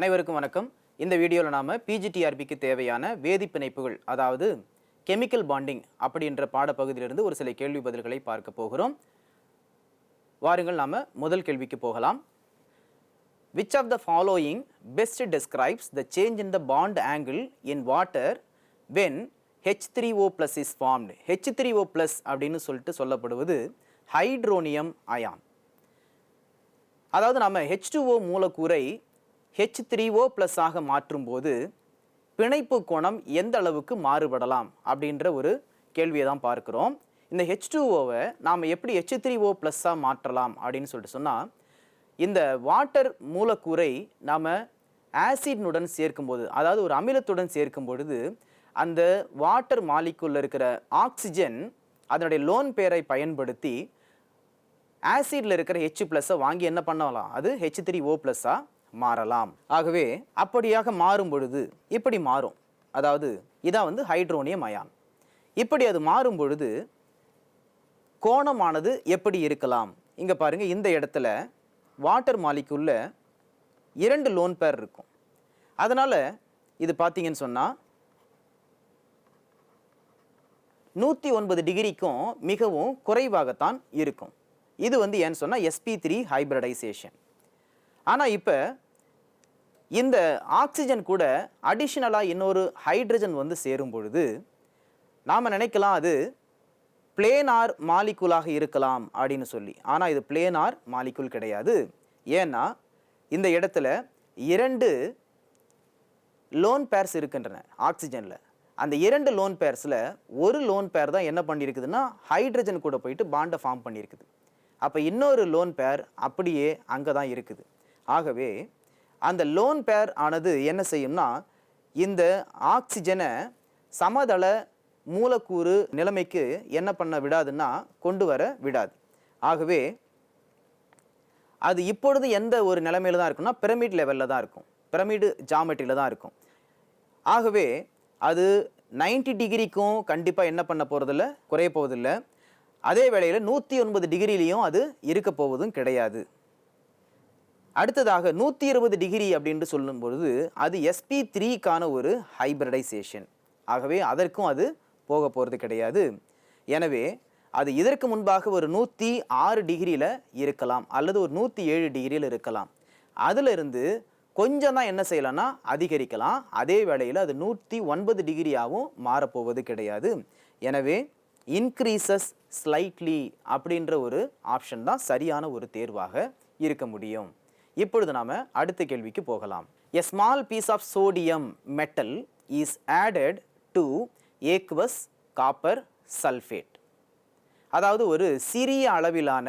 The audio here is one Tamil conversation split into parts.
அனைவருக்கும் வணக்கம். இந்த வீடியோவில் நாம் பிஜிடிஆர்பிக்கு தேவையான வேதிப்பிணைப்புகள் அதாவது கெமிக்கல் பாண்டிங் அப்படின்ற பாடப்பகுதியிலிருந்து ஒரு சில கேள்வி பதில்களை பார்க்க போகிறோம். வாருங்கள் நாம் முதல் கேள்விக்கு போகலாம். Which of the following best describes the change in the bond angle in water when H three O plus is formed H three O plus அப்படின்னு சொல்லிட்டு சொல்லப்படுவது ஹைட்ரோனியம் அயான் அதாவது நம்ம H2O மூலக்கூறை ஹெச் த்ரீ ஓ ப்ளஸ் ஆக மாற்றும்போது பிணைப்பு கோணம் எந்த அளவுக்கு மாறுபடலாம் அப்படின்ற ஒரு கேள்வியை தான் பார்க்குறோம். இந்த ஹெச் டூ ஓவை நாம் எப்படி ஹெச் த்ரீ ஓ ப்ளஸ்ஸாக மாற்றலாம் அப்படின்னு சொல்லிட்டு சொன்னால் இந்த வாட்டர் மூலக்கூறை நாம் ஆசிட்னுடன் சேர்க்கும்போது அதாவது ஒரு அமிலத்துடன் சேர்க்கும் பொழுது அந்த வாட்டர் மாலிக்குள்ள இருக்கிற ஆக்சிஜன் அதனுடைய லோன் பேரை பயன்படுத்தி ஆசிட்ல இருக்கிற ஹெச் ப்ளஸ்ஸை வாங்கி என்ன பண்ணலாம்? அது ஹெச் த்ரீ ஓ ப்ளஸ்ஸாக மாறலாம். ஆகவே அப்படியாக மாறும் பொழுது இப்படி மாறும். அதாவது இதான் வந்து ஹைட்ரோனியம் அயான். இப்படி அது மாறும் பொழுது கோணமானது எப்படி இருக்கலாம்? இங்கே பாருங்கள் இந்த இடத்துல வாட்டர் மாலிக்குள்ள இரண்டு லோன் பேர் இருக்கும். அதனால் இது பார்த்தீங்கன்னு சொன்னால் நூற்றி ஒன்பது டிகிரிக்கும் மிகவும் குறைவாகத்தான் இருக்கும். இது வந்து ஏன்னு சொன்னால் எஸ்பி த்ரீ ஹைப்ரடைசேஷன் ஆனால் இப்போ இந்த ஆக்சிஜன் கூட அடிஷ்னலாக இன்னொரு ஹைட்ரஜன் வந்து சேரும் பொழுது நாம் நினைக்கலாம் அது பிளேனார் மாலிகுலாக இருக்கலாம் அப்படின்னு சொல்லி. ஆனால் இது பிளேனார் மாலிகுல் கிடையாது. ஏன்னா இந்த இடத்துல இரண்டு லோன் பேர்ஸ் இருக்கின்றன ஆக்சிஜனில். அந்த இரண்டு லோன் பேர்ஸில் ஒரு லோன் பேர் தான் என்ன பண்ணியிருக்குதுன்னா ஹைட்ரஜன் கூட போயிட்டு பாண்டை ஃபார்ம் பண்ணியிருக்குது. அப்போ இன்னொரு லோன் பேர் அப்படியே அங்கே தான் இருக்குது. ஆகவே அந்த லோன் பேர் ஆனது என்ன செய்யும்னா இந்த ஆக்சிஜனை சமதள மூலக்கூறு நிலைமைக்கு என்ன பண்ண விடாதுன்னா கொண்டு வர விடாது. ஆகவே அது இப்பொழுது எந்த ஒரு நிலைமையில் தான் இருக்கும்னா பிரமிட் லெவலில் தான் இருக்கும். பிரமிடு ஜாமெட்ரியில் தான் இருக்கும். ஆகவே அது 90 டிகிரிக்கும் கண்டிப்பாக என்ன பண்ண போகிறதில்ல குறைய போவதில்ல. அதே வேளையில் நூற்றி ஒன்பது டிகிரிலையும் அது இருக்க போவதும் கிடையாது. அடுத்ததாக நூற்றி இருபது டிகிரி அப்படின்னு சொல்லும்பொழுது அது எஸ்பி த்ரீக்கான ஒரு ஹைபிரடைசேஷன் ஆகவே அதற்கும் அது போக போகிறது கிடையாது. எனவே அது இதற்கு முன்பாக ஒரு நூற்றி ஆறு டிகிரியில் இருக்கலாம் அல்லது ஒரு நூற்றி ஏழு டிகிரியில் இருக்கலாம். அதிலிருந்து கொஞ்சம் தான் என்ன செய்யலாம்னா அதிகரிக்கலாம். அதே வேளையில் அது நூற்றி ஒன்பது டிகிரியாகவும் மாறப்போவது கிடையாது. எனவே இன்க்ரீசஸ் ஸ்லைட்லி அப்படின்ற ஒரு ஆப்ஷன் தான் சரியான ஒரு தேர்வாக இருக்க முடியும். இப்பொழுது நாம் அடுத்த கேள்விக்கு போகலாம். A small piece of sodium metal is added to aqueous copper sulphate அதாவது ஒரு சிறிய அளவிலான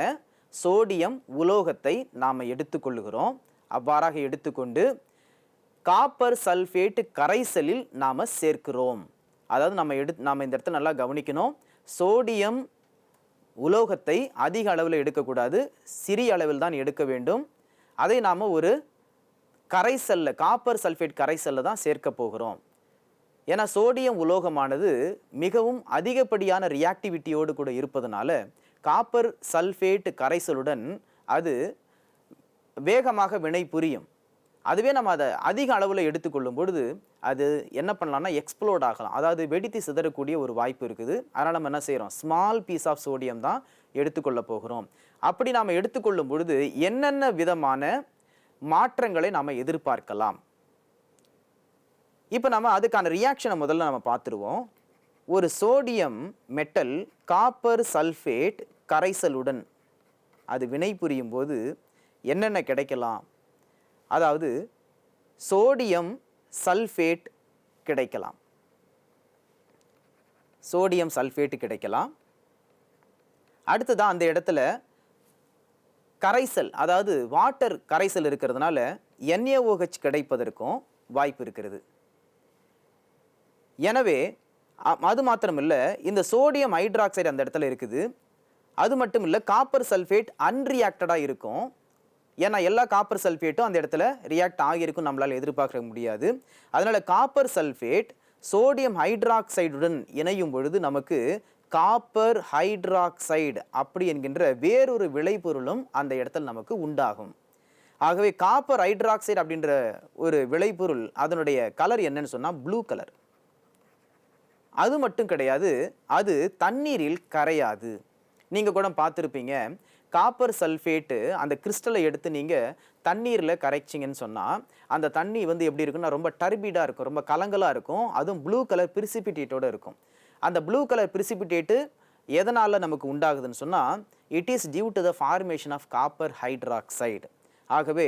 சோடியம் உலோகத்தை நாம் எடுத்துக்கொள்ளுகிறோம். அவ்வாறாக எடுத்துக்கொண்டு காப்பர் சல்ஃபேட் கரைசலில் நாம் சேர்க்கிறோம். அதாவது நம்ம எடு நாம் இந்த இடத்துல நல்லா கவனிக்கணும். சோடியம் உலோகத்தை அதிக அளவில் எடுக்கக்கூடாது. சிறிய அளவில் தான் எடுக்க வேண்டும். அதை நாம் ஒரு கரைசல்ல காப்பர் சல்ஃபேட் கரைசல்ல தான் சேர்க்க போகிறோம். ஏன்னா சோடியம் உலோகமானது மிகவும் அதிகப்படியான ரியாக்டிவிட்டியோடு கூட இருப்பதனால காப்பர் சல்ஃபேட் கரைசலுடன் அது வேகமாக வினை புரியும். அதுவே நம்ம அதை அதிக அளவில் எடுத்துக்கொள்ளும் பொழுது அது என்ன பண்ணலாம்னா எக்ஸ்ப்ளோர்ட் ஆகலாம். அதாவது வெடித்து சிதறக்கூடிய ஒரு வாய்ப்பு இருக்குது. அதனால் நம்ம என்ன செய்கிறோம் ஸ்மால் பீஸ் ஆஃப் சோடியம் தான் எடுத்துக்கொள்ள போகிறோம். அப்படி நாம் எடுத்துக்கொள்ளும் பொழுது என்னென்ன விதமான மாற்றங்களை நாம் எதிர்பார்க்கலாம்? இப்போ நம்ம அதுக்கான ரியாக்ஷனை முதல்ல நம்ம பார்த்துருவோம். ஒரு சோடியம் மெட்டல் காப்பர் சல்ஃபேட் கரைசலுடன் அது வினை புரியும் போது என்னென்ன கிடைக்கலாம்? அதாவது சோடியம் சல்ஃபேட் கிடைக்கலாம். சோடியம் சல்ஃபேட் கிடைக்கலாம். அடுத்ததான் அந்த இடத்துல கரைசல் அதாவது வாட்டர் கரைசல் இருக்கிறதுனால என்ஏஓஹெச் கிடைப்பதற்கும் வாய்ப்பு இருக்கிறது. எனவே அது அது மாத்திரமில்ல இந்த சோடியம் ஹைட்ராக்சைடு அந்த இடத்துல இருக்குது. அது மட்டும் இல்லை காப்பர் சல்ஃபேட் அன்ரியாக்டடாக இருக்கும். ஏன்னா எல்லா காப்பர் சல்ஃபேட்டும் அந்த இடத்துல ரியாக்ட் ஆகியிருக்கும் நம்மளால் எதிர்பார்க்க முடியாது. அதனால் காப்பர் சல்ஃபேட் சோடியம் ஹைட்ராக்சைடுடன் இணையும் பொழுது நமக்கு காப்பர் ஹைட்ராக்சைடு அப்படி என்கின்ற வேறொரு விளைபொருளும் அந்த இடத்துல நமக்கு உண்டாகும். ஆகவே காப்பர் ஹைட்ராக்சைடு அப்படின்ற ஒரு விளைபொருள் அதனுடைய கலர் என்னன்னு சொன்னால் ப்ளூ கலர் அது மட்டும் கிடையாது அது தண்ணீரில் கரையாது. நீங்கள் கூட பார்த்துருப்பீங்க காப்பர் சல்ஃபேட்டு அந்த கிறிஸ்டலை எடுத்து நீங்கள் தண்ணீரில் கரைச்சிங்கன்னு சொன்னால் அந்த தண்ணி வந்து எப்படி இருக்குன்னா ரொம்ப டர்பிடாக இருக்கும் ரொம்ப கலங்கலாக இருக்கும் அதுவும் ப்ளூ கலர் பிரிசிபிட்டேட்டோடு இருக்கும். அந்த ப்ளூ கலர் பிரிசிபிடேட்டு எதனால் நமக்கு உண்டாகுதுன்னு சொன்னால் it is due to the formation of copper hydroxide ஆகவே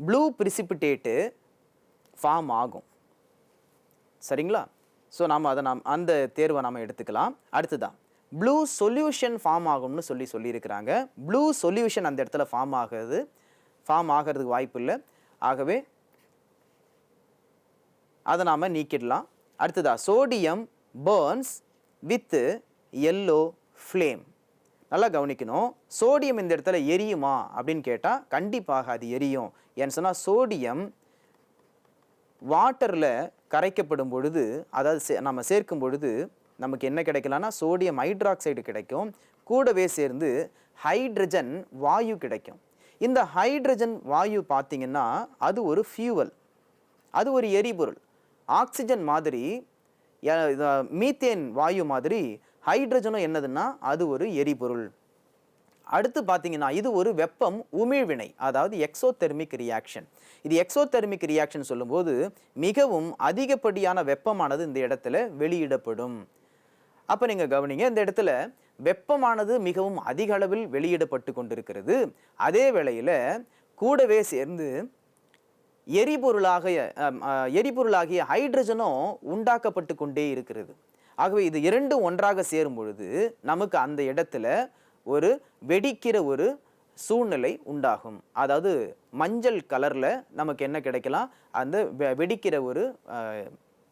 ப்ளூ பிரிசிபிடேட்டு ஃபார்ம் ஆகும். சரிங்களா? ஸோ நாம் அதை நாம் அந்த தேர்வை நாம் எடுத்துக்கலாம். அடுத்ததான் ப்ளூ சொல்யூஷன் ஃபார்ம் ஆகும்னு சொல்லி சொல்லியிருக்கிறாங்க. ப்ளூ சொல்யூஷன் அந்த இடத்துல ஃபார்ம் ஆகிறது ஃபார்ம் ஆகிறதுக்கு வாய்ப்பு இல்லை. ஆகவே அதை நாம் நீக்கிடலாம். அடுத்ததா sodium burns with yellow flame நல்லா கவனிக்கணும். சோடியம் இந்த இடத்துல எரியுமா அப்படின்னு கேட்டால் கண்டிப்பாக அது எரியும். ஏன்னு சொன்னால் சோடியம் வாட்டரில் கரைக்கப்படும் பொழுது அதாவது சே- நம்ம சேர்க்கும் பொழுது நமக்கு என்ன கிடைக்கலாம்னா சோடியம் ஹைட்ராக்சைடு கிடைக்கும். கூடவே சேர்ந்து ஹைட்ரஜன் வாயு கிடைக்கும். இந்த ஹைட்ரஜன் வாயு பார்த்திங்கன்னா அது ஒரு ஃபியூவல் அது ஒரு எரிபொருள். ஆக்சிஜன் மாதிரி மீத்தேன் வாயு மாதிரி ஹைட்ரஜனும் என்னதுன்னா அது ஒரு எரிபொருள். அடுத்து பார்த்தீங்கன்னா இது ஒரு வெப்பம் உமிழ்வினை அதாவது எக்ஸோதெர்மிக் ரியாக்ஷன் இது எக்ஸோதெர்மிக் ரியாக்ஷன் சொல்லும்போது மிகவும் அதிகப்படியான வெப்பமானது இந்த இடத்துல வெளியிடப்படும். அப்போ நீங்கள் கவனிங்க இந்த இடத்துல வெப்பமானது மிகவும் அதிக அளவில் வெளியிடப்பட்டு கொண்டிருக்கிறது. அதே வேளையில் கூடவே சேர்ந்து எரிபொருளாகிய எரிபொருளாகிய ஹைட்ரஜனும் உண்டாக்கப்பட்டு கொண்டே இருக்கிறது. ஆகவே இது இரண்டும் ஒன்றாக சேரும் பொழுது நமக்கு அந்த இடத்துல ஒரு வெடிக்கிற ஒரு சூழ்நிலை உண்டாகும். அதாவது மஞ்சள் கலரில் நமக்கு என்ன கிடைக்கலாம்? அந்த வெ- வெடிக்கிற ஒரு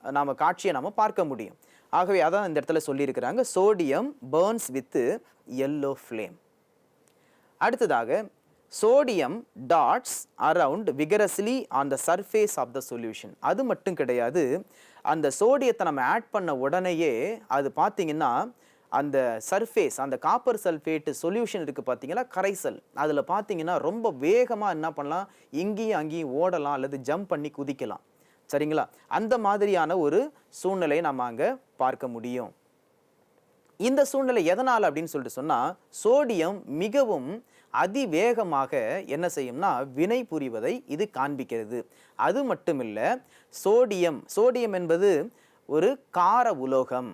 நாம் காட்சியை நாம் பார்க்க முடியும். ஆகவே அதான் இந்த இடத்துல சொல்லியிருக்கிறாங்க sodium burns with yellow flame. அடுத்ததாக sodium darts around vigorously on the surface of the solution. அது மட்டும் கிடையாது அந்த சோடியத்தை நம்ம ஆட் பண்ண உடனேயே அது பார்த்தீங்கன்னா அந்த சர்ஃபேஸ் அந்த காப்பர் சல்ஃபேட்டு சொல்யூஷன் இருக்குது பார்த்தீங்களா கரைசல். அதில் பார்த்தீங்கன்னா ரொம்ப வேகமாக என்ன பண்ணலாம் இங்கேயும் அங்கேயும் ஓடலாம் அல்லது ஜம்ப் பண்ணி குதிக்கலாம். சரிங்களா? அந்த மாதிரியான ஒரு சூழ்நிலையை நம்ம அங்கே பார்க்க முடியும். இந்த சூழ்நிலை எதனால் அப்படின்னு சொல்லிட்டு சொன்னால் சோடியம் மிகவும் அதிவேகமாக என்ன செய்யும்னா வினை புரிவதை இது காண்பிக்கிறது. அது மட்டுமில்லை சோடியம் சோடியம் என்பது ஒரு கார உலோகம்.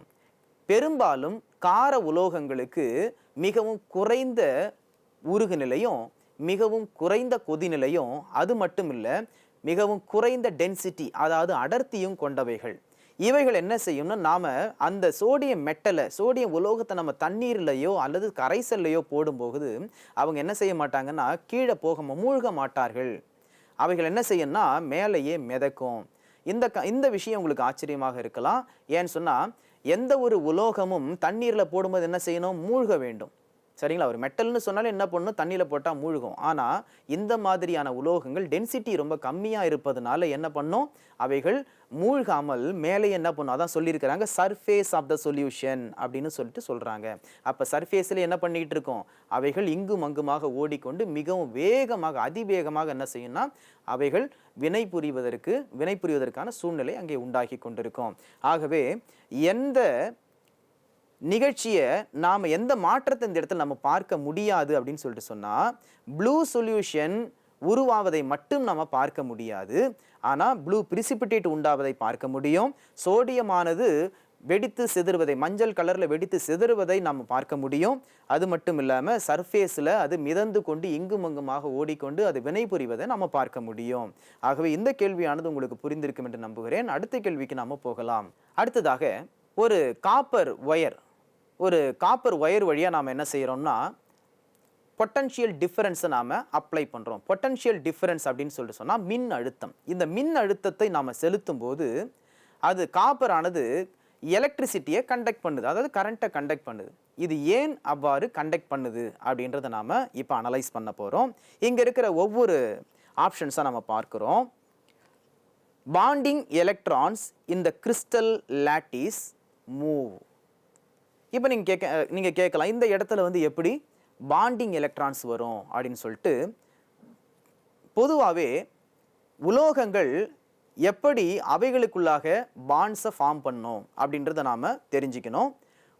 பெரும்பாலும் கார உலோகங்களுக்கு மிகவும் குறைந்த உருகு நிலையும் மிகவும் குறைந்த கொதிநிலையும் அது மட்டும் இல்லை மிகவும் குறைந்த டென்சிட்டி அதாவது அடர்த்தியும் கொண்டவைகள். இவைகள் என்ன செய்யும்னா நாம் அந்த சோடியம் மெட்டலை சோடியம் உலோகத்தை நம்ம தண்ணீர்லையோ அல்லது கரைசல்லையோ போடும்போது அவங்க என்ன செய்ய மாட்டாங்கன்னா கீழே போக மூழ்க மாட்டார்கள். அவைகள் என்ன செய்யும்னா மேலேயே மிதக்கும். இந்த க இந்த விஷயம் உங்களுக்கு ஆச்சரியமாக இருக்கலாம். ஏன்னு சொன்னால் எந்த ஒரு உலோகமும் தண்ணீரில் போடும்போது என்ன செய்யணும்? மூழ்க வேண்டும். சரிங்களா? ஒரு மெட்டல்னு சொன்னாலும் என்ன பண்ணும்? தண்ணியில் போட்டால் மூழ்கும். ஆனால் இந்த மாதிரியான உலோகங்கள் டென்சிட்டி ரொம்ப கம்மியாக இருப்பதனால என்ன பண்ணும்? அவைகள் மூழ்காமல் மேலே என்ன பண்ணும்? அதான் சொல்லியிருக்கிறாங்க சர்ஃபேஸ் ஆஃப் த சொல்யூஷன் அப்படின்னு சொல்லிட்டு சொல்கிறாங்க அப்போ சர்ஃபேஸில் என்ன பண்ணிக்கிட்டு இருக்கோம்? அவைகள் இங்கும் அங்குமாக ஓடிக்கொண்டு மிகவும் வேகமாக அதிவேகமாக என்ன செய்யும்னா அவைகள் வினை புரிவதற்கு வினை புரிவதற்கான சூழ்நிலை அங்கே உண்டாகி கொண்டிருக்கும். ஆகவே எந்த நிகழ்ச்சியை நாம் எந்த மாற்றத்தை இந்த இடத்துல நம்ம பார்க்க முடியாது அப்படின்னு சொல்லிட்டு சொன்னால் ப்ளூ சொல்யூஷன் உருவாவதை மட்டும் நம்ம பார்க்க முடியாது. ஆனால் ப்ளூ பிரிசிபிட்டேட் உண்டாவதை பார்க்க முடியும். சோடியமானது வெடித்து சிதறுவதை மஞ்சள் கலரில் வெடித்து சிதறுவதை நம்ம பார்க்க முடியும். அது மட்டும் இல்லாமல் சர்ஃபேஸில் அது மிதந்து கொண்டு இங்கும் அங்குமாக ஓடிக்கொண்டு அது வினை புரிவதை நம்ம பார்க்க முடியும். ஆகவே இந்த கேள்வியானது உங்களுக்கு புரிந்திருக்கும் என்று நம்புகிறேன். அடுத்த கேள்விக்கு நாம் போகலாம். அடுத்ததாக ஒரு காப்பர் ஒயர் ஒரு காப்பர் ஒயர் வழியாக நாம் என்ன செய்கிறோம்னா பொட்டன்ஷியல் டிஃபரன்ஸை நாம் அப்ளை பண்ணுறோம் பொட்டன்ஷியல் டிஃபரன்ஸ் அப்படின்னு சொல்லிட்டு சொன்னால் மின் அழுத்தம். இந்த மின் அழுத்தத்தை நாம் செலுத்தும் போது அது காப்பரானது எலக்ட்ரிசிட்டியை கண்டக்ட் பண்ணுது. அதாவது கரண்ட்டை கண்டக்ட் பண்ணுது. இது ஏன் அவ்வாறு கண்டக்ட் பண்ணுது அப்படின்றத நாம் இப்போ அனலைஸ் பண்ண போகிறோம் இங்கே இருக்கிற ஒவ்வொரு ஆப்ஷன்ஸாக நம்ம பார்க்குறோம். பாண்டிங் எலக்ட்ரான்ஸ் இந்த கிறிஸ்டல் லேட்டிஸ் மூவ் இப்போ நீங்கள் கேட்க நீங்கள் கேட்கலாம் இந்த இடத்துல வந்து எப்படி பாண்டிங் எலக்ட்ரான்ஸ் வரும் அப்படின்னு சொல்லிட்டு பொதுவாகவே உலோகங்கள் எப்படி அவைகளுக்குள்ளாக பாண்ட்ஸை ஃபார்ம் பண்ணும் அப்படின்றத நாம் தெரிஞ்சுக்கணும்.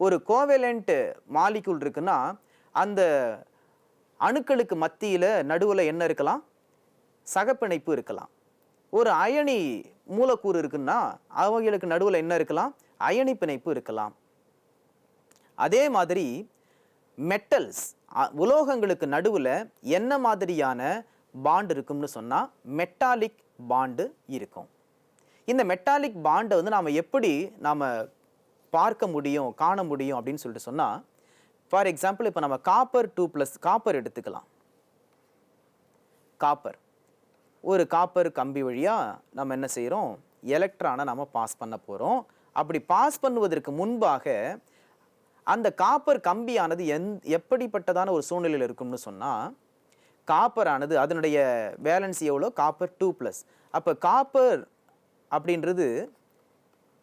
ஒரு கோவேலண்ட் மாலிக்யூல் இருக்குன்னா அந்த அணுக்களுக்கு மத்தியில் நடுவில் என்ன இருக்கலாம்? சகப்பிணைப்பு இருக்கலாம். ஒரு அயனி மூலக்கூறு இருக்குன்னா அவைகளுக்கு நடுவில் என்ன இருக்கலாம்? அயனி பிணைப்பு இருக்கலாம். அதே மாதிரி மெட்டல்ஸ் உலோகங்களுக்கு நடுவில் என்ன மாதிரியான பாண்ட் இருக்கும்னு சொன்னால் மெட்டாலிக் பாண்டு இருக்கும். இந்த மெட்டாலிக் பாண்டை வந்து நாம் எப்படி நாம் பார்க்க முடியும் காண முடியும் அப்படின்னு சொல்லிட்டு சொன்னால் ஃபார் எக்ஸாம்பிள் இப்போ நம்ம காப்பர் டூ ப்ளஸ் காப்பர் எடுத்துக்கலாம். காப்பர் ஒரு காப்பர் கம்பி வழியாக நம்ம என்ன செய்கிறோம் எலக்ட்ரானை நம்ம பாஸ் பண்ண போகிறோம் அப்படி பாஸ் பண்ணுவதற்கு முன்பாக அந்த காப்பர் கம்பியானது எந் எப்படிப்பட்டதான ஒரு சூழ்நிலையில் இருக்கும்னு சொன்னால் காப்பரானது அதனுடைய வேலன்ஸ் எவ்வளோ? Copper two plus. அப்போ காப்பர் அப்படின்றது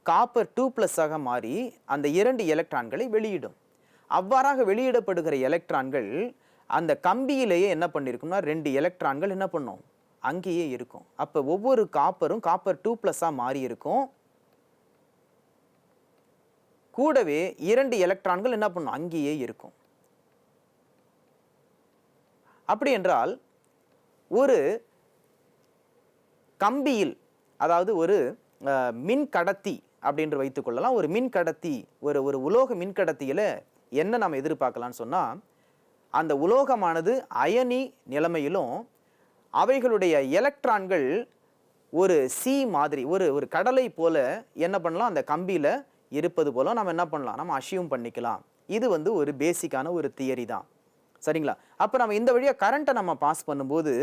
காப்பர் டூ ப்ளஸ்ஸாக மாறி அந்த இரண்டு எலக்ட்ரான்களை வெளியிடும். அவ்வாறாக வெளியிடப்படுகிற எலக்ட்ரான்கள் அந்த கம்பியிலேயே என்ன பண்ணியிருக்கும்னா ரெண்டு எலக்ட்ரான்கள் என்ன பண்ணும்? அங்கேயே இருக்கும். அப்போ ஒவ்வொரு காப்பரும் காப்பர் டூ ப்ளஸ்ஸாக மாறி இருக்கும் கூடவே இரண்டு எலக்ட்ரான்கள் என்ன பண்ணும்? அங்கேயே இருக்கும். அப்படி என்றால் ஒரு கம்பியில் அதாவது ஒரு மின் கடத்தி அப்படின்று வைத்துக்கொள்ளலாம் ஒரு மின் கடத்தி ஒரு ஒரு உலோக மின் கடத்தியில் என்ன நம்ம எதிர்பார்க்கலாம்னு சொன்னால் அந்த உலோகமானது அயனி நிலைமையிலும் அவைகளுடைய எலக்ட்ரான்கள் ஒரு சி மாதிரி ஒரு ஒரு கடலை போல என்ன பண்ணலாம்? அந்த கம்பியில் இருப்பது போல நம்ம என்ன பண்ணலாம்? நம்ம அஷ்யூம் பண்ணிக்கலாம். இது வந்து ஒரு பேசிக்கான ஒரு தியரி தான். சரிங்களா? அப்போ நம்ம இந்த வழியாக கரண்ட்டை நம்ம பாஸ் பண்ணும்போது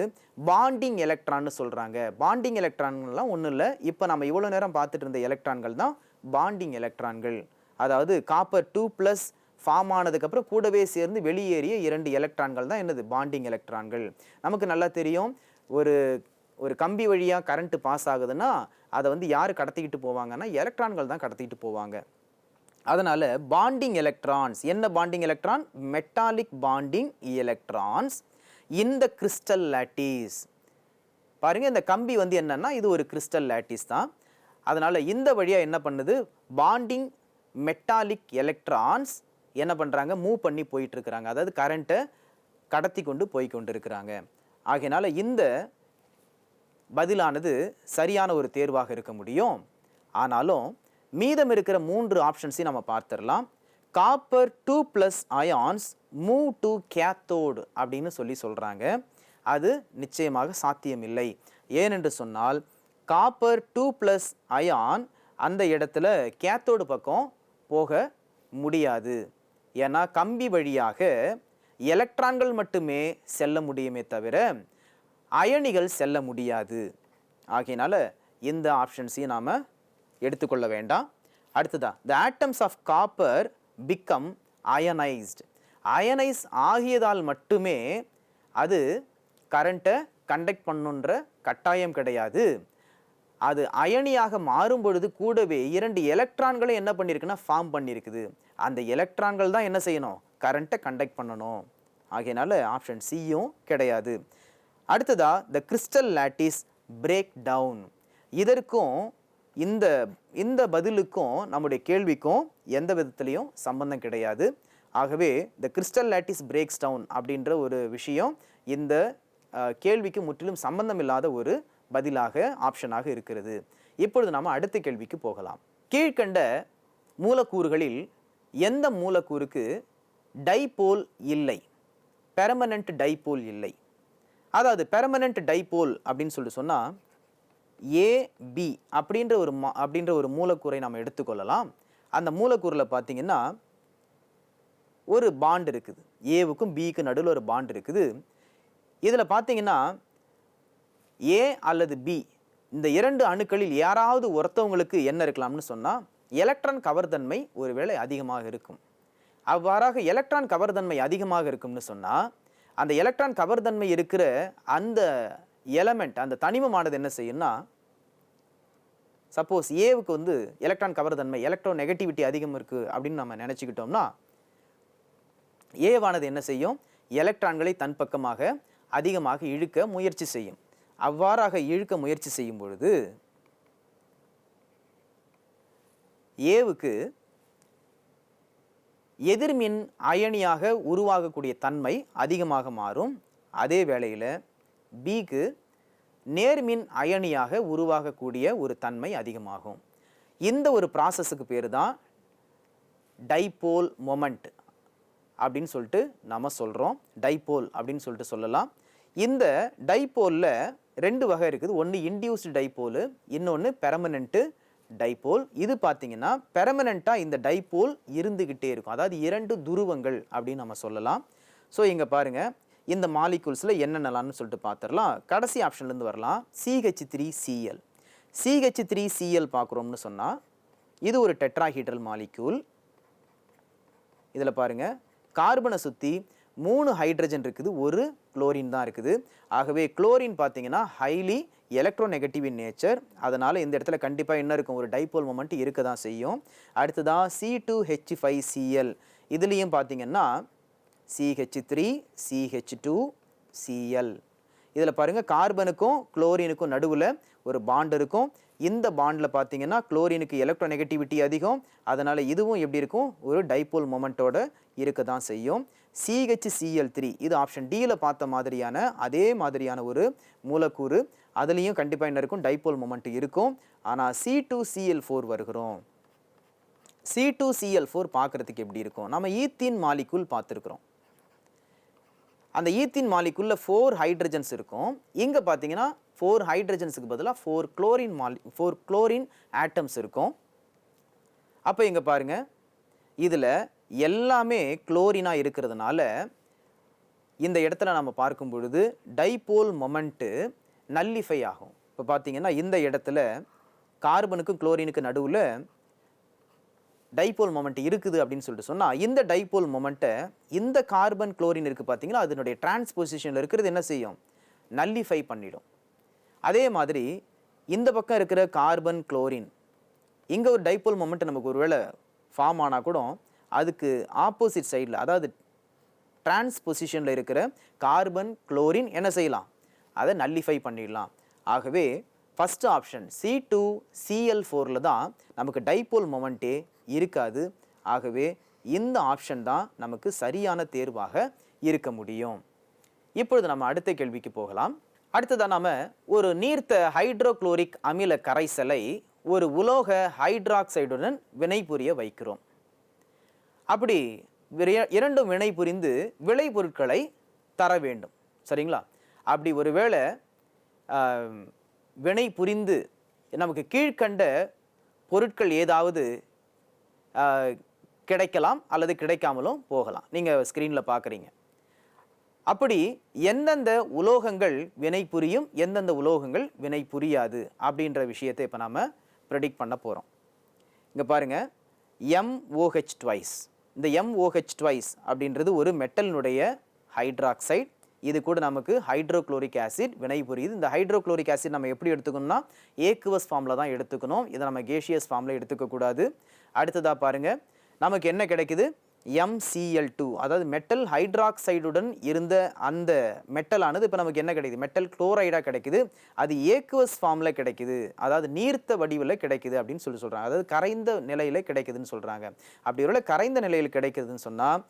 பாண்டிங் எலக்ட்ரான்னு சொல்கிறாங்க பாண்டிங் எலக்ட்ரான்கள்லாம் ஒன்றும் இல்லை. இப்போ நம்ம இவ்வளோ நேரம் பார்த்துட்டு இருந்த எலக்ட்ரான்கள் தான் பாண்டிங் எலக்ட்ரான்கள் அதாவது காப்பர் டூ ப்ளஸ் ஃபார்ம் ஆனதுக்கப்புறம் கூடவே சேர்ந்து வெளியேறிய இரண்டு எலக்ட்ரான்கள் தான் என்னது? பாண்டிங் எலக்ட்ரான்கள் நமக்கு நல்லா தெரியும். ஒரு ஒரு கம்பி வழியாக கரண்ட்டு பாஸ் ஆகுதுன்னா அதை வந்து யார் கடத்திக்கிட்டு போவாங்கன்னா எலக்ட்ரான்கள் தான் கடத்திக்கிட்டு போவாங்க. அதனால் பாண்டிங் எலக்ட்ரான்ஸ் என்ன bonding electron metallic bonding electrons இந்த கிறிஸ்டல் லேட்டிஸ் பாருங்கள் இந்த கம்பி வந்து என்னென்னா இது ஒரு கிறிஸ்டல் லேட்டிஸ் தான். அதனால் இந்த வழியாக என்ன பண்ணுது? பாண்டிங் மெட்டாலிக் எலக்ட்ரான்ஸ் என்ன பண்ணுறாங்க மூவ் பண்ணி போயிட்டுருக்குறாங்க அதாவது கரண்ட்டை கடத்தி கொண்டு போய் கொண்டு இருக்கிறாங்க ஆகையினால இந்த பதிலானது சரியான ஒரு தேர்வாக இருக்க முடியும். ஆனாலும் மீதம் இருக்கிற மூன்று ஆப்ஷன்ஸையும் நம்ம பார்த்துடலாம். Copper two plus ions move to cathode அப்படின்னு சொல்லி சொல்கிறாங்க அது நிச்சயமாக சாத்தியமில்லை. ஏனென்று சொன்னால் காப்பர் டூ ப்ளஸ் அயான் அந்த இடத்துல கேத்தோடு பக்கம் போக முடியாது. ஏன்னா கம்பி வழியாக எலக்ட்ரான்கள் மட்டுமே செல்ல முடியுமே தவிர அயனிகள் செல்ல முடியாது. ஆகையினால இந்த ஆப்ஷன்ஸையும் நாம் எடுத்துக்கொள்ள வேண்டாம். அடுத்ததா the atoms of copper become ionised ionise ஆகியதால் மட்டுமே அது கரண்ட்டை கண்டக்ட் பண்ணுன்ற கட்டாயம் கிடையாது. அது அயனியாக மாறும் பொழுது கூடவே இரண்டு எலக்ட்ரான்களை என்ன பண்ணியிருக்குன்னா ஃபார்ம் பண்ணியிருக்குது அந்த எலக்ட்ரான்கள் தான் என்ன செய்யணும்? கரண்ட்டை கண்டக்ட் பண்ணணும். ஆகையினால ஆப்ஷன் சியும் கிடையாது. அடுத்ததா the crystal lattice break down இதற்கும் இந்த இந்த பதிலுக்கும் நம்முடைய கேள்விக்கும் எந்த விதத்துலேயும் சம்பந்தம் கிடையாது. ஆகவே the crystal lattice breaks down அப்படின்ற ஒரு விஷயம் இந்த கேள்விக்கு முற்றிலும் சம்பந்தம் இல்லாத ஒரு பதிலாக ஆப்ஷனாக இருக்கிறது. இப்பொழுது நாம் அடுத்த கேள்விக்கு போகலாம். கீழ்க்கண்ட மூலக்கூறுகளில் எந்த மூலக்கூறுக்கு டைபோல் இல்லை? பெர்மனண்ட் டைபோல் இல்லை. அதாவது பெர்மனண்ட் டைபோல் அப்படின்னு சொல்லிட்டு சொன்னால் ஏபி அப்படின்ற ஒரு மா- அப்படின்ற ஒரு மூலக்கூறை நாம் எடுத்துக்கொள்ளலாம். அந்த மூலக்கூறில் பார்த்தீங்கன்னா ஒரு பாண்ட் இருக்குது. ஏவுக்கும் பிக்கு நடுவில் ஒரு பாண்ட் இருக்குது. இதில் பார்த்தீங்கன்னா ஏ அல்லது பி இந்த இரண்டு அணுக்களில் யாராவது ஒருத்தவங்களுக்கு என்ன இருக்கலாம்னு சொன்னால் எலக்ட்ரான் கவர்தன்மை ஒருவேளை அதிகமாக இருக்கும். அவ்வாறாக எலக்ட்ரான் கவர்தன்மை அதிகமாக இருக்கும்னு சொன்னால் அந்த எலக்ட்ரான் கவர்தன்மை இருக்கிற அந்த எலமெண்ட் அந்த தனிமமானது என்ன செய்யும்னா சப்போஸ் ஏவுக்கு வந்து எலக்ட்ரான் கவர்தன்மை எலக்ட்ரோ நெகட்டிவிட்டி அதிகம் இருக்குது அப்படின்னு நம்ம நினச்சிக்கிட்டோம்னா ஏவானது என்ன செய்யும்? எலக்ட்ரான்களை தன் பக்கமாக அதிகமாக இழுக்க முயற்சி செய்யும். அவ்வாறாக இழுக்க முயற்சி செய்யும் பொழுது ஏவுக்கு எதிர்மின் அயனியாக உருவாகக்கூடிய தன்மை அதிகமாக மாறும். அதே வேளையில் பிக்கு நேர்மின் அயனியாக உருவாகக்கூடிய ஒரு தன்மை அதிகமாகும். இந்த ஒரு ப்ராசஸுக்கு பேர் தான் டைபோல் மொமெண்ட் அப்படின்னு சொல்லிட்டு நம்ம சொல்கிறோம் டைபோல் அப்படின்னு சொல்லிட்டு சொல்லலாம். இந்த டைபோலில் ரெண்டு வகை இருக்குது. ஒன்று இன்டியூஸ்டு டைபோலு இன்னொன்று பெர்மனண்ட்டு டைபோல். இது பார்த்தீங்கன்னா பெர்மனண்ட்டாக இந்த டைபோல் இருந்துக்கிட்டே இருக்கும். அதாவது இரண்டு துருவங்கள் அப்படின்னு நம்ம சொல்லலாம். ஸோ இங்கே பாருங்கள் இந்த மாலிகூல்ஸில் என்னென்னலாம்னு சொல்லிட்டு பார்த்துடலாம் கடைசி ஆப்ஷன்லேருந்து வரலாம். CH three CL CH three CL பார்க்குறோம்னு சொன்னால் இது ஒரு டெட்ராஹீட்ரல் மாலிக்யூல் இதில் பாருங்க. கார்பனை சுற்றி மூணு ஹைட்ரஜன் இருக்குது. ஒரு குளோரின் தான் இருக்குது. ஆகவே குளோரின் பார்த்தீங்கன்னா ஹைலி எலக்ட்ரோநெகட்டிவ் இன் நேச்சர் அதனால் இந்த இடத்துல கண்டிப்பாக என்ன இருக்கும். ஒரு டைபோல் மொமெண்ட் இருக்க தான் செய்யும் அடுத்ததாக C two H five CL இதுலேயும் பார்த்தீங்கன்னா CH three CH two CL இதில் பாருங்கள் கார்பனுக்கும் குளோரினுக்கும் நடுவில் ஒரு பாண்ட் இருக்கும். இந்த பாண்டில் பார்த்தீங்கன்னா குளோரினுக்கு எலக்ட்ரோ நெகட்டிவிட்டி அதிகம். அதனால் இதுவும் எப்படி இருக்கும்? ஒரு டைபோல் மொமெண்ட்டோட இருக்க தான் செய்யும். சிஹெச் சிஎல் த்ரீ இது ஆப்ஷன் டியில் பார்த்த மாதிரியான அதே மாதிரியான ஒரு மூலக்கூறு. அதுலேயும் கண்டிப்பாக என்ன இருக்கும்? டைபோல் மொமெண்ட் இருக்கும். ஆனால் சி டூ சிஎல் ஃபோர் வருகிறோம். சி டூ சிஎல் ஃபோர் பார்க்குறதுக்கு எப்படி இருக்கும்? நம்ம ஈத்தீன் மாலிக்குள் பார்த்துருக்குறோம். அந்த ஈத்தின் மாலிக்குள்ள ஃபோர் ஹைட்ரஜன்ஸ் இருக்கும். இங்கே பார்த்தீங்கன்னா ஃபோர் ஹைட்ரஜன்ஸுக்கு பதிலாக ஃபோர் குளோரின் மாலி ஃபோர் குளோரின் ஆட்டம்ஸ் இருக்கும். அப்போ இங்கே பாருங்க. இதில் எல்லாமே குளோரினாக இருக்கிறதுனால இந்த இடத்துல நம்ம பார்க்கும் பொழுது டைபோல் மொமெண்ட்டு நல்லிஃபை ஆகும். இப்போ பார்த்தீங்கன்னா இந்த இடத்துல கார்பனுக்கும் குளோரினுக்கு நடுவில் டைபோல் மொமெண்ட் இருக்குது அப்படின்னு சொல்லிட்டு சொன்னால் இந்த டைபோல் மொமெண்ட்டை இந்த கார்பன் குளோரின் இருக்குது பார்த்தீங்கன்னா அதனுடைய டிரான்ஸ்பொசிஷனில் இருக்கிறது என்ன செய்யும்? நல்லிஃபை பண்ணிடும். அதே மாதிரி இந்த பக்கம் இருக்கிற கார்பன் குளோரின் இங்கே ஒரு டைபோல் மொமெண்ட் நமக்கு ஒருவேளை ஃபார்ம் ஆனால் கூட அதுக்கு ஆப்போசிட் சைடில் அதாவது டிரான்ஸ்பொசிஷனில் இருக்கிற கார்பன் குளோரின் என்ன செய்யலாம்? அதை நல்லிஃபை பண்ணிடலாம். ஆகவே first option C two CL ஃபோரில் தான் நமக்கு டைபோல் மொமெண்ட்டே இருக்காது. ஆகவே இந்த ஆப்ஷன் தான் நமக்கு சரியான தேர்வாக இருக்க முடியும். இப்பொழுது நம்ம அடுத்த கேள்விக்கு போகலாம். அடுத்ததாக நாம் ஒரு நீர்த்த ஹைட்ரோக்ளோரிக் அமில கரைசலை ஒரு உலோக ஹைட்ராக்சைடுடன் வினைபுரிய வைக்கிறோம். அப்படி இரண்டும் வினை புரிந்து விளைபொருட்களை தர வேண்டும். சரிங்களா? அப்படி ஒருவேளை வினை புரிந்து நமக்கு கீழ்க்கண்ட பொருட்கள் ஏதாவது கிடைக்கலாம் அல்லது கிடைக்காமலும் போகலாம். நீங்கள் ஸ்க்ரீனில் பார்க்குறீங்க அப்படி எந்தெந்த உலோகங்கள் வினை புரியும் எந்தெந்த உலோகங்கள் வினை புரியாது அப்படின்ற விஷயத்தை இப்போ நாம் ப்ரெடிக்ட் பண்ண போகிறோம் இங்கே பாருங்க எம்ஓஹெச் ட்வைஸ் இந்த எம்ஓஹெச் ட்வைஸ் அப்படின்றது ஒரு மெட்டலினுடைய ஹைட்ராக்சைடு இது கூட நமக்கு ஹைட்ரோகுளோரிக் ஆசிட் வினை புரியுது. இந்த ஹைட்ரோக்ளோரிக் ஆசிட் நம்ம எப்படி எடுத்துக்கணும்னா ஏக்குவஸ் ஃபார்மில் தான் எடுத்துக்கணும். இதை நம்ம கேஷியஸ் ஃபார்மில் எடுத்துக்கக்கூடாது. அடுத்ததாக பாருங்கள் நமக்கு என்ன கிடைக்குது? எம்சிஎல் டூ அதாவது மெட்டல் ஹைட்ராக்சைடுடன் இருந்த அந்த மெட்டலானது இப்போ நமக்கு என்ன கிடைக்குது? மெட்டல் குளோரைடாக கிடைக்குது. அது ஏக்குவஸ் ஃபார்மில் கிடைக்குது. அதாவது நீர்த்த வடிவில் கிடைக்குது அப்படின்னு சொல்லி சொல்கிறாங்க அதாவது கரைந்த நிலையில் கிடைக்குதுன்னு சொல்கிறாங்க அப்படி ஒருவேளை கரைந்த நிலையில் கிடைக்குதுன்னு சொன்னால்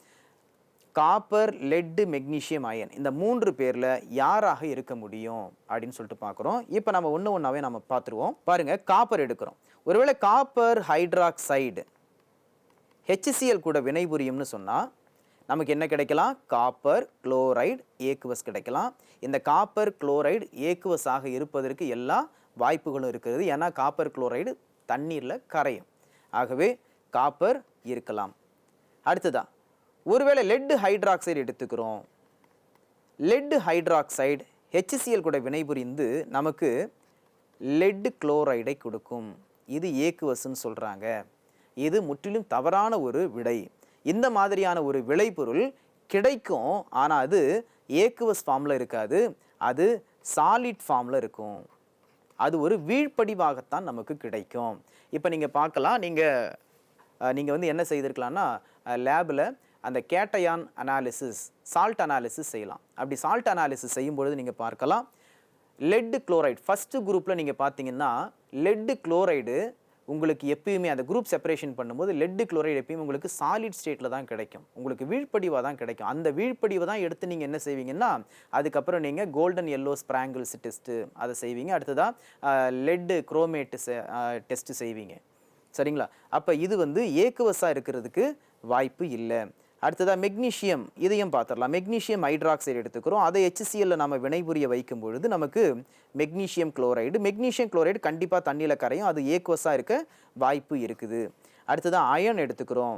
காப்பர் லெட்டு மெக்னீஷியம் அயன் இந்த மூன்று பேரில் யாராக இருக்க முடியும் அப்படின்னு சொல்லிட்டு பார்க்குறோம். இப்போ நம்ம ஒன்று ஒன்றாவே நம்ம பார்த்துருவோம். பாருங்கள் காப்பர் எடுக்கிறோம். ஒருவேளை காப்பர் ஹைட்ராக்சைடு ஹெச்சிசிஎல் கூட வினைபுரியும்னு சொன்னால் நமக்கு என்ன கிடைக்கலாம்? காப்பர் குளோரைடு ஏக்குவஸ் கிடைக்கலாம். இந்த காப்பர் குளோரைடு ஏக்குவஸாக இருப்பதற்கு எல்லா வாய்ப்புகளும் இருக்கிறது. ஏன்னா காப்பர் குளோரைடு தண்ணீரில் கரையும். ஆகவே காப்பர் இருக்கலாம். அடுத்ததா ஒருவேளை லெட்டு ஹைட்ராக்சைடு எடுத்துக்கிறோம். லெட்டு ஹைட்ராக்சைடு ஹெச்சிசிஎல் கூட வினைபுரிந்து நமக்கு லெட் குளோரைடை கொடுக்கும். இது ஏக்குவஸ்ன்னு சொல்கிறாங்க இது முற்றிலும் தவறான ஒரு விடை? இந்த மாதிரியான ஒரு விளைபொருள் கிடைக்கும் ஆனால் அது ஏக்குவஸ் ஃபார்மில் இருக்காது. அது சாலிட் ஃபார்மில் இருக்கும். அது ஒரு வீழ்ப்படிவாகத்தான் நமக்கு கிடைக்கும். இப்போ நீங்கள் பார்க்கலாம் நீங்கள் நீங்கள் வந்து என்ன செய்திருக்கலாம்னா லேபில் அந்த கேட்டயான் அனாலிசிஸ் சால்ட் அனாலிசிஸ் செய்யலாம். அப்படி சால்ட் அனாலிசிஸ் செய்யும்பொழுது நீங்கள் பார்க்கலாம் லெட்டு குளோரைடு ஃபஸ்ட்டு குரூப்பில் நீங்கள் பார்த்தீங்கன்னா லெட்டு குளோரைடு உங்களுக்கு எப்பயுமே அந்த குரூப் செப்பரேஷன் பண்ணும்போது லெட்டு குளோரைடு எப்பயுமே உங்களுக்கு சாலிட் ஸ்டேட்டில் தான் கிடைக்கும். உங்களுக்கு வீழ்ப்படிவாக தான் கிடைக்கும். அந்த வீழ்ப்படிவை தான் எடுத்து நீங்கள் என்ன செய்வீங்கன்னா அதுக்கப்புறம் நீங்கள் கோல்டன் எல்லோ ஸ்ப்ராங்கிள்ஸ் டெஸ்ட்டு அதை செய்வீங்க. அடுத்ததாக லெட்டு குரோமேட்டு டெஸ்ட்டு செய்வீங்க. சரிங்களா? அப்போ இது வந்து ஏக்குவஸாக இருக்கிறதுக்கு வாய்ப்பு இல்லை. அடுத்ததாக மெக்னீஷியம் இதையும் பார்த்துடலாம். மெக்னீஷியம் ஹைட்ராக்சைடு எடுத்துக்கிறோம். அதை ஹெச்சிஎல்ல நம்ம வினைபுரிய வைக்கும் பொழுது நமக்கு மெக்னீஷியம் குளோரைடு மெக்னீஷியம் குளோரைடு கண்டிப்பாக தண்ணியில் கரையும். அது ஏக்வஸாக இருக்க வாய்ப்பு இருக்குது. அடுத்ததாக அயன் எடுத்துக்கிறோம்.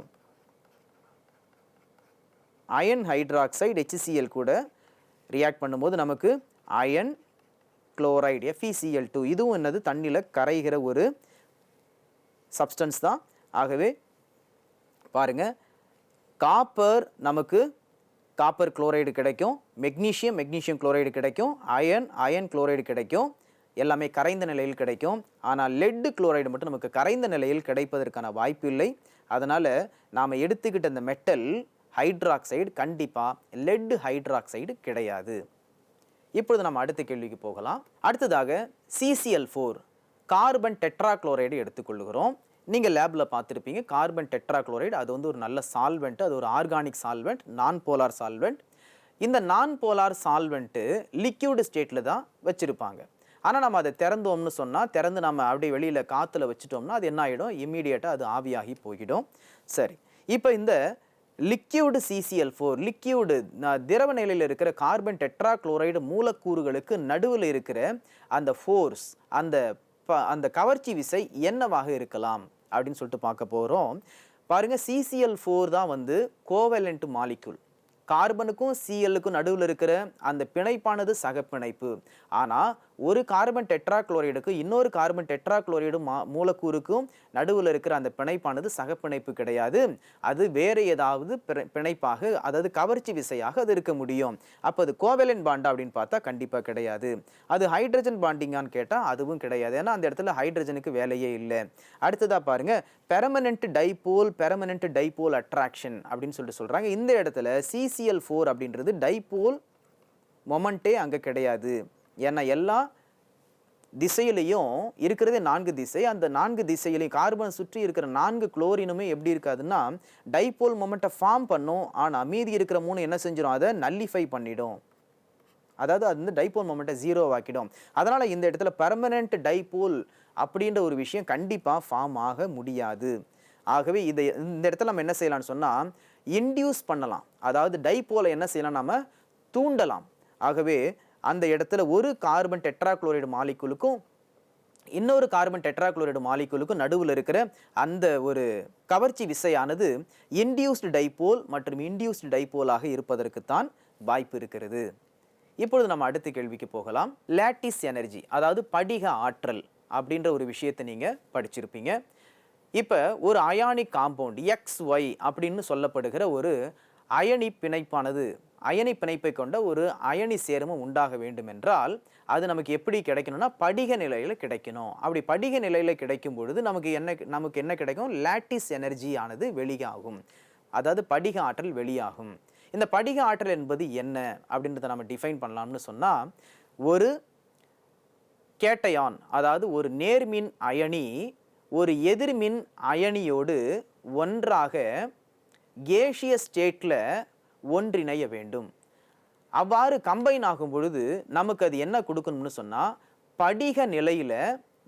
அயன் ஹைட்ராக்சைடு ஹெச்சிஎல் கூட ரியாக்ட் பண்ணும்போது நமக்கு அயன் குளோரைடு எஃபிசிஎல் டூ இதுவும் என்னது? தண்ணியில் கரைகிற ஒரு சப்ஸ்டன்ஸ் தான். ஆகவே பாருங்கள் காப்பர் நமக்கு காப்பர் குளோரைடு கிடைக்கும். மெக்னீஷியம் மெக்னீஷியம் குளோரைடு கிடைக்கும். அயன் அயன் குளோரைடு கிடைக்கும். எல்லாமே கரைந்த நிலையில் கிடைக்கும். ஆனால் லெட்டு குளோரைடு மட்டும் நமக்கு கரைந்த நிலையில் கிடைப்பதற்கான வாய்ப்பு இல்லை. அதனால் நாம் எடுத்துக்கிட்ட இந்த மெட்டல் ஹைட்ராக்சைடு கண்டிப்பாக லெட்டு ஹைட்ராக்சைடு கிடையாது. இப்பொழுது நம்ம அடுத்த கேள்விக்கு போகலாம். அடுத்ததாக CCL four carbon tetrachloride எடுத்துக்கொள்கிறோம். நீங்கள் லேபில் பார்த்துருப்பீங்க கார்பன் டெட்ராக்ளோரைடு அது வந்து ஒரு நல்ல சால்வெண்ட் அது ஒரு organic solvent non polar solvent. இந்த நான் போலார் சால்வெண்ட்டு லிக்யூடு ஸ்டேட்டில் தான் வச்சுருப்பாங்க. ஆனால் நம்ம அதை திறந்தோம்னு சொன்னால் திறந்து நம்ம அப்படியே வெளியில் காற்றுல வச்சுட்டோம்னா அது என்ன ஆகிடும் இம்மீடியட்டாக அது ஆவியாகி போயிடும். சரி. இப்போ இந்த லிக்யூடு சிசிஎல் ஃபோர் லிக்யூடு திரவ நிலையில் இருக்கிற கார்பன் டெட்ராக்ளோரைடு மூலக்கூறுகளுக்கு நடுவில் இருக்கிற அந்த ஃபோர்ஸ் அந்த இப்போ அந்த கவர்ச்சி விசை என்னவாக இருக்கலாம் அப்படின்னு சொல்லிட்டு பார்க்க போகிறோம் பாருங்க சிசிஎல் ஃபோர் தான் வந்து கோவலண்ட் மாலிக்யூல் கார்பனுக்கும் சிஎல்லுக்கும் நடுவில் இருக்கிற அந்த பிணைப்பானது சகப்பிணைப்பு. ஆனால் ஒரு கார்பன் டெட்ராக்ளோரைடுக்கு இன்னொரு கார்பன் டெட்ராக்ளோரைடு மா மூலக்கூறுக்கும் நடுவில் இருக்கிற அந்த பிணைப்பானது சகப்பிணைப்பு கிடையாது. அது வேறு ஏதாவது பிற- பிணைப்பாக அதாவது கவர்ச்சி விசையாக அது இருக்க முடியும். அப்போ அது கோவலன் பாண்டா அப்படின்னு பார்த்தா கண்டிப்பாக கிடையாது. அது ஹைட்ரஜன் பாண்டிங்கான்னு கேட்டால் அதுவும் கிடையாது. ஏன்னா அந்த இடத்துல ஹைட்ரஜனுக்கு வேலையே இல்லை. அடுத்ததாக பாருங்கள் permanent dipole permanent dipole attraction அப்படின்னு சொல்லிட்டு சொல்கிறாங்க இந்த இடத்துல சிசிஎல் ஃபோர் அப்படின்றது டைபோல் மொமெண்ட்டே அங்கே கிடையாது. ஏன்னா எல்லா திசையிலையும் இருக்கிறதே நான்கு திசை. அந்த நான்கு திசையிலையும் கார்பன் சுற்றி இருக்கிற நான்கு குளோரினுமே எப்படி இருக்காதுன்னா டைபோல் மொமெண்ட்டை ஃபார்ம் பண்ணும். ஆனால் மீதி இருக்கிற மூணு என்ன செஞ்சிடும் அதை நல்லிஃபை பண்ணிடும். அதாவது அது வந்து டைபோல் மொமெண்ட்டை ஜீரோ ஆக்கிடும் அதனால் இந்த இடத்துல பெர்மனெண்ட் டைபோல் அப்படின்ற ஒரு விஷயம் கண்டிப்பாக ஃபார்ம் ஆக முடியாது. ஆகவே இதை இந்த இடத்துல நம்ம என்ன செய்யலாம்னு சொன்னால் இன்டியூஸ் பண்ணலாம். அதாவது டைபோலை என்ன செய்யலாம்? நம்ம தூண்டலாம். ஆகவே அந்த இடத்துல ஒரு கார்பன் டெட்ராக்ளோரைடு மாலிக்குலுக்கும் இன்னொரு கார்பன் டெட்ராக்ளோரைடு மாலிகுலுக்கும் நடுவில் இருக்கிற அந்த ஒரு கவர்ச்சி விசையானது இன்டியூஸ்டு டைபோல் மற்றும் இன்டியூஸ்டு டைபோலாக இருப்பதற்குத்தான் வாய்ப்பு இருக்கிறது. இப்பொழுது நம்ம அடுத்த கேள்விக்கு போகலாம். லேட்டிஸ் எனர்ஜி அதாவது படிக ஆற்றல் அப்படின்ற ஒரு விஷயத்தை நீங்கள் படிச்சிருப்பீங்க. இப்போ ஒரு அயானிக் காம்பவுண்ட் எக்ஸ் ஒய் அப்படின்னு சொல்லப்படுகிற ஒரு அயனி பிணைப்பானது அயனி பிணைப்பை கொண்ட ஒரு அயனி சேருமும் உண்டாக வேண்டும் என்றால் அது நமக்கு எப்படி கிடைக்கணும்னா படிக நிலையில் கிடைக்கணும். அப்படி படிக நிலையில் கிடைக்கும் பொழுது நமக்கு என்ன நமக்கு என்ன கிடைக்கும்? லேட்டிஸ் எனர்ஜி ஆனது வெளியாகும். அதாவது படிக ஆற்றல் வெளியாகும். இந்த படிக ஆற்றல் என்பது என்ன? அப்படின்றத நம்ம டிஃபைன் பண்ணலாம்னு சொன்னால் ஒரு கேட்டயான் அதாவது ஒரு நேர்மின் அயனி ஒரு எதிர்மின் அயனியோடு ஒன்றாக கேஷிய ஸ்டேட்டில் ஒன்றிணைய வேண்டும். அவ்வாறு கம்பைன் ஆகும் பொழுது நமக்கு அது என்ன கொடுக்கணும்னு சொன்னால் படிக நிலையில்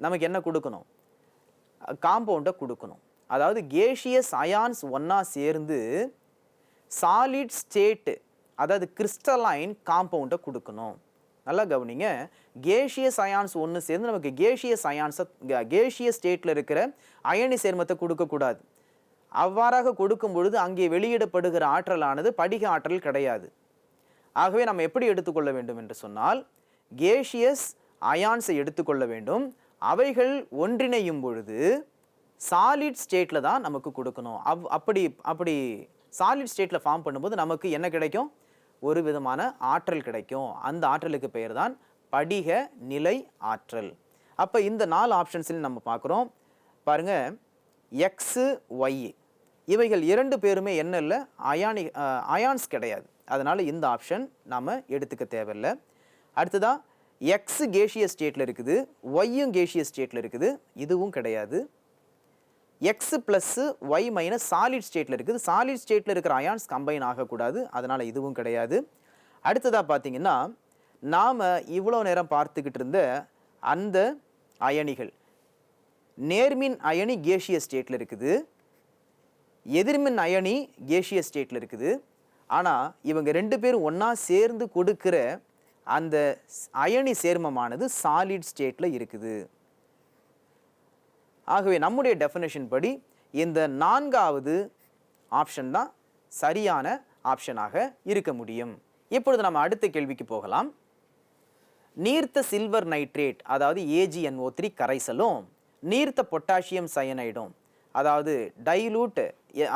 நமக்கு என்ன கொடுக்கணும்? காம்பவுண்டை கொடுக்கணும். அதாவது கேஷியஸ் அயான்ஸ் ஒன்றா சேர்ந்து சாலிட் ஸ்டேட்டு அதாவது கிறிஸ்டலைன் காம்பவுண்டை கொடுக்கணும். நல்லா கவனிங்க. கேஷியஸ் அயான்ஸ் ஒன்று சேர்ந்து நமக்கு கேஷியஸ் அயான்ஸை கேஷியஸ் ஸ்டேட்டில் இருக்கிற அயனி சேர்மத்தை கொடுக்கக்கூடாது. அவ்வாறாக கொடுக்கும் பொழுது அங்கே வெளியிடப்படுகிற ஆற்றலானது படிக ஆற்றல் கிடையாது. ஆகவே நம்ம எப்படி எடுத்துக்கொள்ள வேண்டும் என்று சொன்னால் கேஷியஸ் அயான்ஸை எடுத்துக்கொள்ள வேண்டும். அவைகள் ஒன்றிணையும் பொழுது சாலிட் ஸ்டேட்டில் தான் நமக்கு கொடுக்கணும். அவ் அப்படி அப்படி சாலிட் ஸ்டேட்டில் ஃபார்ம் பண்ணும்போது நமக்கு என்ன கிடைக்கும்? ஒரு விதமான ஆற்றல் கிடைக்கும். அந்த ஆற்றலுக்கு பெயர் தான் படிக நிலை ஆற்றல். அப்போ இந்த நாலு ஆப்ஷன்ஸ்னு நம்ம பார்க்குறோம். பாருங்க எக்ஸு ஒய் இவைகள் இரண்டு பேருமே என்ன இல்லை அயானி அயான்ஸ் கிடையாது. அதனால் இந்த ஆப்ஷன் நாம் எடுத்துக்க தேவையில்லை. அடுத்ததாக எக்ஸு கேஷியஸ் ஸ்டேட்டில் இருக்குது ஒய்யும் கேஷியஸ் ஸ்டேட்டில் இருக்குது இதுவும் கிடையாது. X plus Y minus solid ஸ்டேட்டில் இருக்குது சாலிட் ஸ்டேட்டில் இருக்கிற அயான்ஸ் கம்பைன் ஆகக்கூடாது அதனால் இதுவும் கிடையாது. அடுத்ததாக பார்த்தீங்கன்னா நாம் இவ்வளோ நேரம் பார்த்துக்கிட்டு இருந்த அந்த அயனிகள் நேர்மின் அயனி கேஷிய ஸ்டேட்டில் இருக்குது. எதிர்மின் அயனி கேஷிய ஸ்டேட்டில் இருக்குது. ஆனால் இவங்க ரெண்டு பேரும் ஒன்றா சேர்ந்து கொடுக்கிற அந்த அயனி சேர்மமானது சாலிட் ஸ்டேட்டில் இருக்குது. ஆகவே நம்முடைய டெஃபினேஷன் படி இந்த நான்காவது ஆப்ஷன் தான் சரியான ஆப்ஷனாக இருக்க முடியும். இப்பொழுது நம்ம அடுத்த கேள்விக்கு போகலாம். நீர்த்த சில்வர் நைட்ரேட் அதாவது ஏஜிஎன்ஓ த்ரீ கரைசலும் நீர்த்த பொட்டாசியம் சயனைடும் அதாவது டைலூட்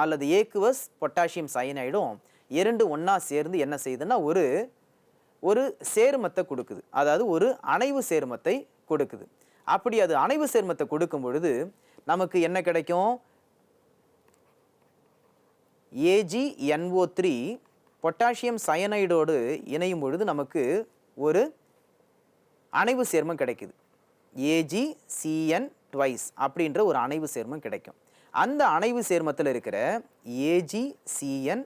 அல்லது ஏக்குவஸ் பொட்டாசியம் சயனைடும் இரண்டு ஒன்றா சேர்ந்து என்ன செய்யுதுன்னா ஒரு ஒரு சேர்மத்தை கொடுக்குது. அதாவது ஒரு அணைவு சேர்மத்தை கொடுக்குது. அப்படி அது அணைவு சேர்மத்தை கொடுக்கும் பொழுது நமக்கு என்ன கிடைக்கும்? ஏஜிஎன்ஓ த்ரீ பொட்டாசியம் சயனைடோடு இணையும் பொழுது நமக்கு ஒரு அணைவு சேர்மம் கிடைக்குது. ஏஜி சிஎன் ட்வைஸ் அப்படின்ற ஒரு அணைவு சேர்மம் கிடைக்கும். அந்த அணைவு சேர்மத்தில் இருக்கிற ஏஜி சிஎன்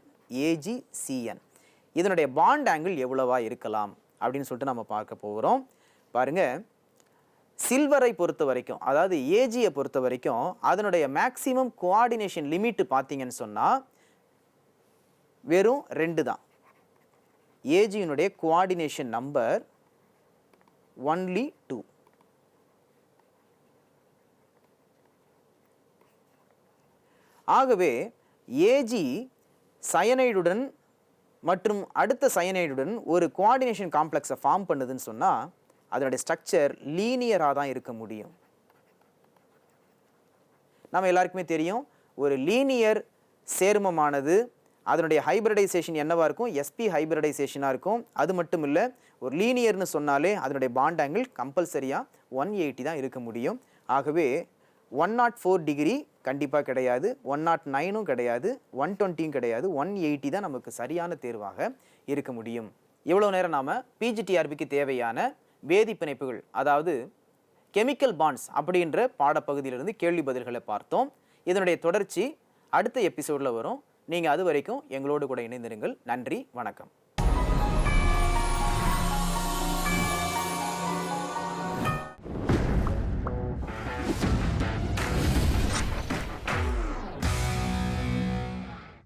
ஏஜி சிஎன் இதனுடைய பாண்ட் ஆங்கிள் எவ்வளவா இருக்கலாம் அப்படின்னு சொல்லிட்டு நம்ம பார்க்க போகிறோம் பாருங்க. சில்வரை பொறுத்த வரைக்கும் அதாவது ஏஜியை பொறுத்த வரைக்கும் அதனுடைய மேக்சிமம் கோஆர்டினேஷன் லிமிட் பார்த்தீங்கன்னு சொன்னால் வெறும் ரெண்டு தான். ஏஜியினுடைய கோஆர்டினேஷன் நம்பர் ஒன்லி டூ ஆகவே ஏஜி சயனைடுடன் மற்றும் அடுத்த சயனைடுடன் ஒரு கோஆர்டினேஷன் காம்ப்ளெக்ஸை ஃபார்ம் பண்ணுதுன்னு சொன்னால் அதனுடைய ஸ்ட்ரக்சர் லீனியராக தான் இருக்க முடியும். நம்ம எல்லாருக்குமே தெரியும் ஒரு லீனியர் சேர்மமானது அதனுடைய ஹைபிரடைசேஷன் என்னவாக இருக்கும்? எஸ்பி ஹைபிரடைசேஷனாக இருக்கும். அது மட்டும் இல்லை ஒரு லீனியர்னு சொன்னாலே அதனுடைய பாண்ட் ஆங்கிள் கம்பல்சரியாக ஒன் எயிட்டி தான் இருக்க முடியும். ஆகவே ஒன் நாட் ஃபோர் டிகிரி கண்டிப்பாக கிடையாது ஒன் நாட் நைனும் கிடையாது ஒன் டுவெண்ட்டியும் கிடையாது ஒன் எயிட்டி தான் நமக்கு சரியான தேர்வாக இருக்க முடியும். இவ்வளோ நேரம் நாம் பிஜிடிஆர்பிக்கு தேவையான வேதி பிணைப்புகள் அதாவது கெமிக்கல் பாண்ட்ஸ் அப்படின்ற பாடப்பகுதியிலிருந்து கேள்வி பதில்களை பார்த்தோம். இதனுடைய தொடர்ச்சி அடுத்த எபிசோடில் வரும். நீங்கள் அது வரைக்கும் எங்களோடு கூட இணைந்திருங்கள். நன்றி வணக்கம்.